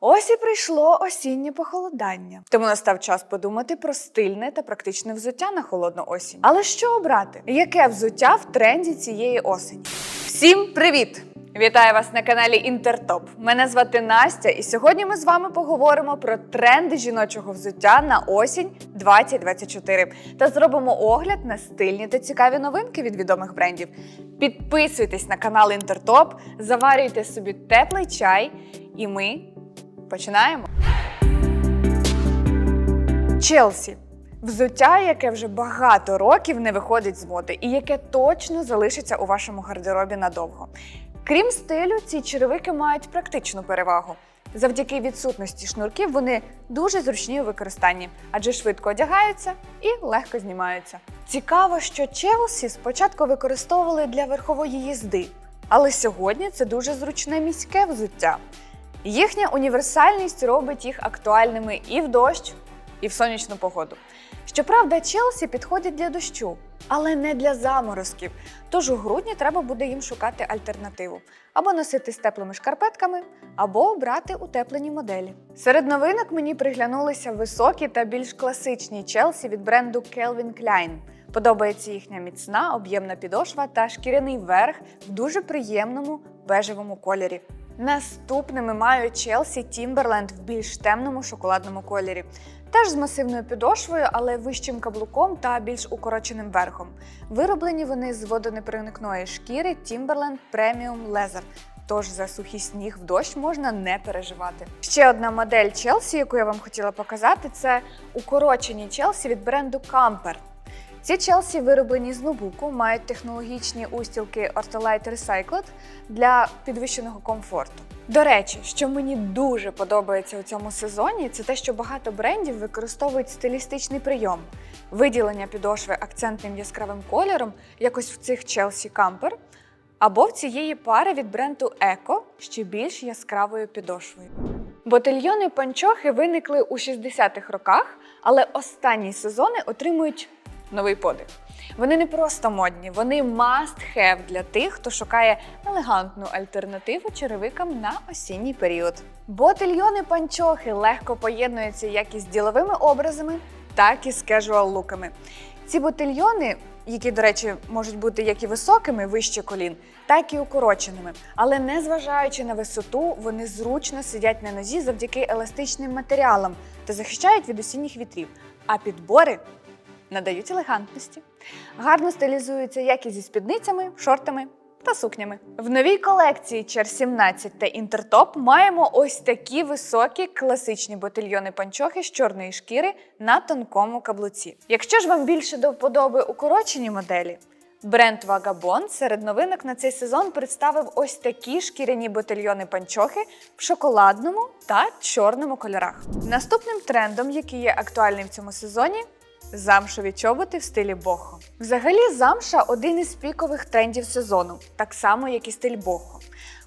Ось і прийшло осіннє похолодання. Тому настав час подумати про стильне та практичне взуття на холодну осінь. Але що обрати? Яке взуття в тренді цієї осені? Всім привіт! Вітаю вас на каналі Інтертоп. Мене звати Настя, і сьогодні ми з вами поговоримо про тренди жіночого взуття на осінь 2024 та зробимо огляд на стильні та цікаві новинки від відомих брендів. Підписуйтесь на канал Інтертоп, заварюйте собі теплий чай, і ми починаємо. Челсі. Взуття, яке вже багато років не виходить з моди, і яке точно залишиться у вашому гардеробі надовго. Крім стилю, ці черевики мають практичну перевагу. Завдяки відсутності шнурків вони дуже зручні у використанні, адже швидко одягаються і легко знімаються. Цікаво, що Челсі спочатку використовували для верхової їзди, але сьогодні це дуже зручне міське взуття. Їхня універсальність робить їх актуальними і в дощ, і в сонячну погоду. Щоправда, Челсі підходять для дощу, але не для заморозків. Тож у грудні треба буде їм шукати альтернативу або носити з теплими шкарпетками, або обрати утеплені моделі. Серед новинок мені приглянулися високі та більш класичні Челсі від бренду Calvin Klein. Подобається їхня міцна, об'ємна підошва та шкіряний верх в дуже приємному бежевому кольорі. Наступними маю Челсі Timberland в більш темному шоколадному кольорі. Теж з масивною підошвою, але вищим каблуком та більш укороченим верхом. Вироблені вони з водонепроникної шкіри Timberland Premium Leather. Тож за сухий сніг в дощ можна не переживати. Ще одна модель Челсі, яку я вам хотіла показати, це укорочені Челсі від бренду Camper. Ці Челсі вироблені з нубуку, мають технологічні устілки Ortholite Recycled для підвищеного комфорту. До речі, що мені дуже подобається у цьому сезоні, це те, що багато брендів використовують стилістичний прийом виділення підошви акцентним яскравим кольором, якось в цих Челсі Camper, або в цієї пари від бренду Eco ще більш яскравою підошвою. Ботильйони панчохи виникли у 60-х роках, але останні сезони отримують новий подих. Вони не просто модні, вони must have для тих, хто шукає елегантну альтернативу черевикам на осінній період. Ботильйони панчохи легко поєднуються як із діловими образами, так і з кежуал луками. Ці ботильйони, які, до речі, можуть бути як і високими, вище колін, так і укороченими. Але незважаючи на висоту, вони зручно сидять на нозі завдяки еластичним матеріалам та захищають від осінніх вітрів. А підбори надають елегантності. Гарно стилізуються як і зі спідницями, шортами та сукнями. В новій колекції Чер 17 та Інтертоп маємо ось такі високі класичні ботильйони панчохи з чорної шкіри на тонкому каблуці. Якщо ж вам більше до вподоби укорочені моделі, Бренд Vagabond серед новинок на цей сезон представив ось такі шкіряні ботильйони панчохи в шоколадному та чорному кольорах. Наступним трендом, який є актуальний в цьому сезоні, замшові чоботи в стилі бохо. Взагалі, замша один із пікових трендів сезону, так само як і стиль бохо.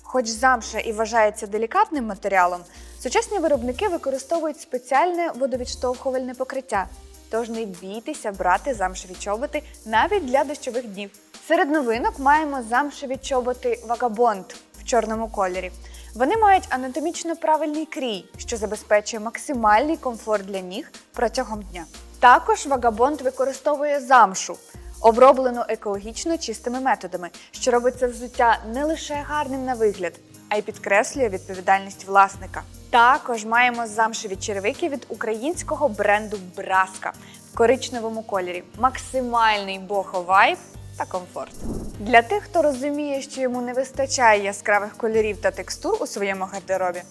Хоч замша і вважається делікатним матеріалом, сучасні виробники використовують спеціальне водовідштовхувальне покриття. Тож не бійтеся брати замшеві чоботи навіть для дощових днів. Серед новинок маємо замшеві чоботи Vagabond в чорному кольорі. Вони мають анатомічно правильний крій, що забезпечує максимальний комфорт для ніг протягом дня. Також Vagabond використовує замшу, оброблену екологічно чистими методами, що робить це взуття не лише гарним на вигляд, а й підкреслює відповідальність власника. Також маємо замшеві черевики від українського бренду Браска в коричневому кольорі. Максимальний бохо-вайб та комфорт. Для тих, хто розуміє, що йому не вистачає яскравих кольорів та текстур у своєму гардеробі,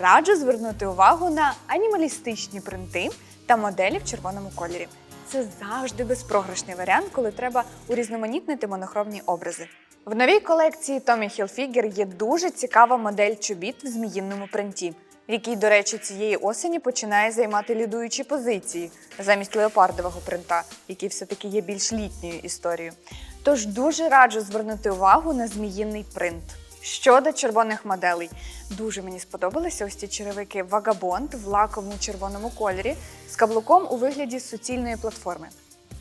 раджу звернути увагу на анімалістичні принти та моделі в червоному кольорі. Це завжди безпрограшний варіант, коли треба урізноманітнити монохромні образи. В новій колекції Tommy Hilfiger є дуже цікава модель чобіт в зміїнному принті, який, до речі, цієї осені починає займати лідуючі позиції замість леопардового принта, який все-таки є більш літньою історією. Тож дуже раджу звернути увагу на зміїний принт. Щодо червоних моделей, дуже мені сподобалися ось ці черевики Vagabond в лаковому червоному кольорі з каблуком у вигляді суцільної платформи.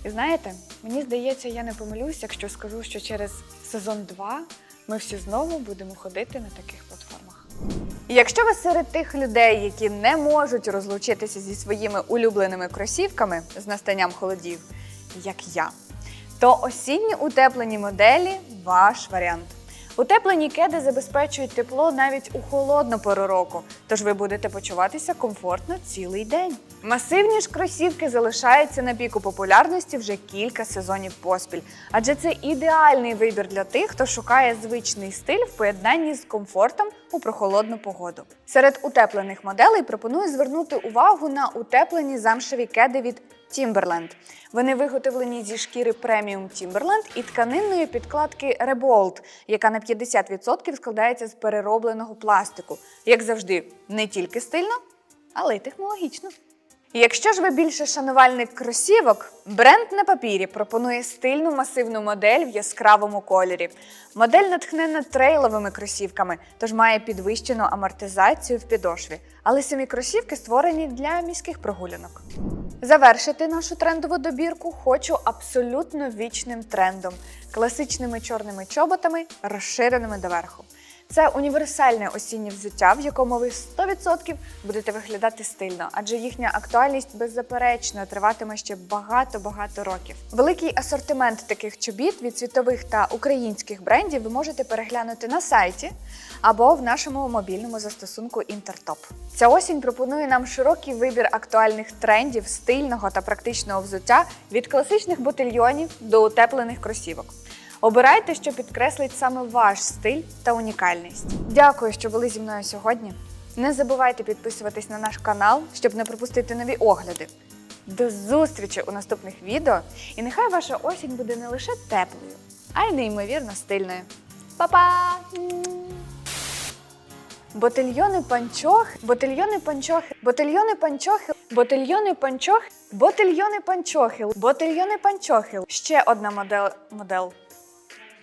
І знаєте, мені здається, я не помилюсь, якщо скажу, що через сезон 2 ми всі знову будемо ходити на таких платформах. І Якщо ви серед тих людей, які не можуть розлучитися зі своїми улюбленими кросівками з настанням холодів, як я, то осінні утеплені моделі ваш варіант. Утеплені кеди забезпечують тепло навіть у холодну пору року, тож ви будете почуватися комфортно цілий день. Масивні ж кросівки залишаються на піку популярності вже кілька сезонів поспіль, адже це ідеальний вибір для тих, хто шукає звичний стиль в поєднанні з комфортом у прохолодну погоду. Серед утеплених моделей пропоную звернути увагу на утеплені замшеві кеди від Timberland. Вони виготовлені зі шкіри преміум Timberland і тканинної підкладки Rebold, яка на 50% складається з переробленого пластику. Як завжди, не тільки стильно, але й технологічно. Якщо ж ви більше шанувальник кросівок, бренд на папірі пропонує стильну масивну модель в яскравому кольорі. Модель натхнена трейловими кросівками, тож має підвищену амортизацію в підошві. Але самі кросівки створені для міських прогулянок. Завершити нашу трендову добірку хочу абсолютно вічним трендом класичними чорними чоботами, розширеними доверху. Це універсальне осіннє взуття, в якому ви 100% будете виглядати стильно, адже їхня актуальність беззаперечно триватиме ще багато-багато років. Великий асортимент таких чобіт від світових та українських брендів ви можете переглянути на сайті або в нашому мобільному застосунку Інтертоп. Ця осінь пропонує нам широкий вибір актуальних трендів, стильного та практичного взуття від класичних ботильйонів до утеплених кросівок. Обирайте, що підкреслить саме ваш стиль та унікальність. Дякую, що були зі мною сьогодні. Не забувайте підписуватись на наш канал, щоб не пропустити нові огляди. До зустрічі у наступних відео, і нехай ваша осінь буде не лише теплою, а й неймовірно стильною. Па-па! Ботильйони панчох, ботильйони панчохи, ботильйони панчохи, ботильйони панчохи, ботильйони панчохи, ботильйони панчохи. Ще одна модель. модель.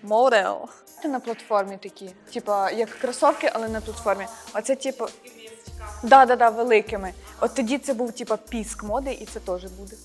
Модел. На платформі такі, типа як кросовки, але на платформі. Оце типу. Да, да, да, великими. От тоді це був типа піск моди, і це теж буде.